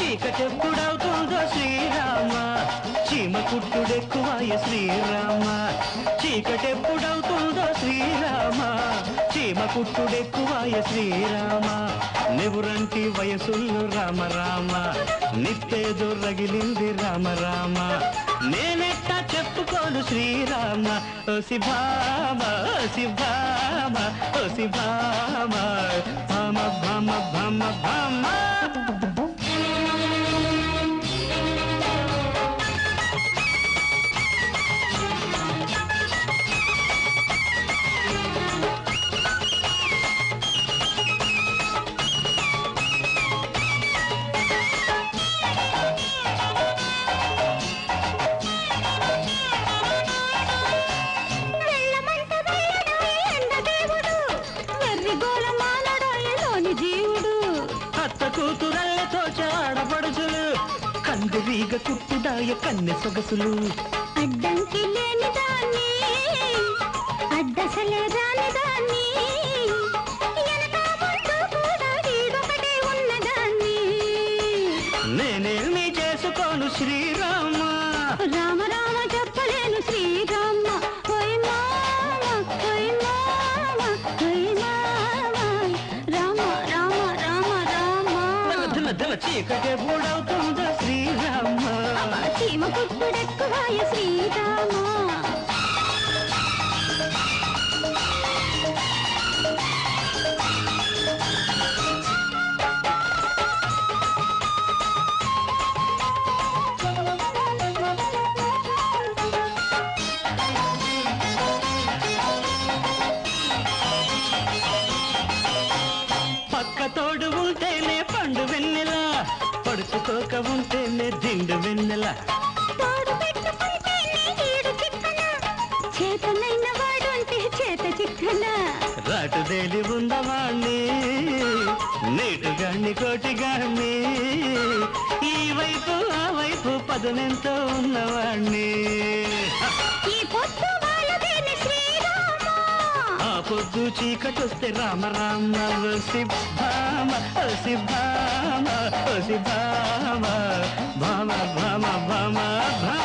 చీకటెప్పుడవుతుందో శ్రీరామ? చీమ కుట్టుడెక్కువాయ శ్రీరామ. చీకటెప్పుడవుతుందో శ్రీరామ? చీమ కుట్టుడెక్కువాయ శ్రీరామ. నెవురంటి వయసుల్లో రామ రామ నిప్పేదో రగిలింది రామ రామ నేనెట్టా చెప్పుకోను శ్రీరామ? ఓ శిభామ ఓ శిభామ ఓ శిభామ. భామ భామ భామ భామ. కూతురల్లతో చాడపడుచులు కందిరీగ కుట్టుదాయ కన్నె సొగసులు. అడ్డంకి లేని దాన్ని అడ్డసలే రాని దాన్ని నేనేమి చేసుకోను శ్రీరామ. దిన దిన చీకటే శ్రీరామ? చీమ కుట్టుడెక్కువాయ శ్రీరామ. పడుచుకోక ఉంటేనే దిండు వెన్నెల. చేతనైన వాడు అంటే చేత చిక్కన. రాటుదేలి ఉన్నవాణ్ణి నీటుగాన్ని కోటిగాన్ని ఈ వైపు ఆ వైపు పదనెంతో ఉన్నవాణ్ణి. ఆ పొద్దు చీకటొస్తే రామ రామ భామ హసి భామ హసి భామ భామ భామ భామ భామ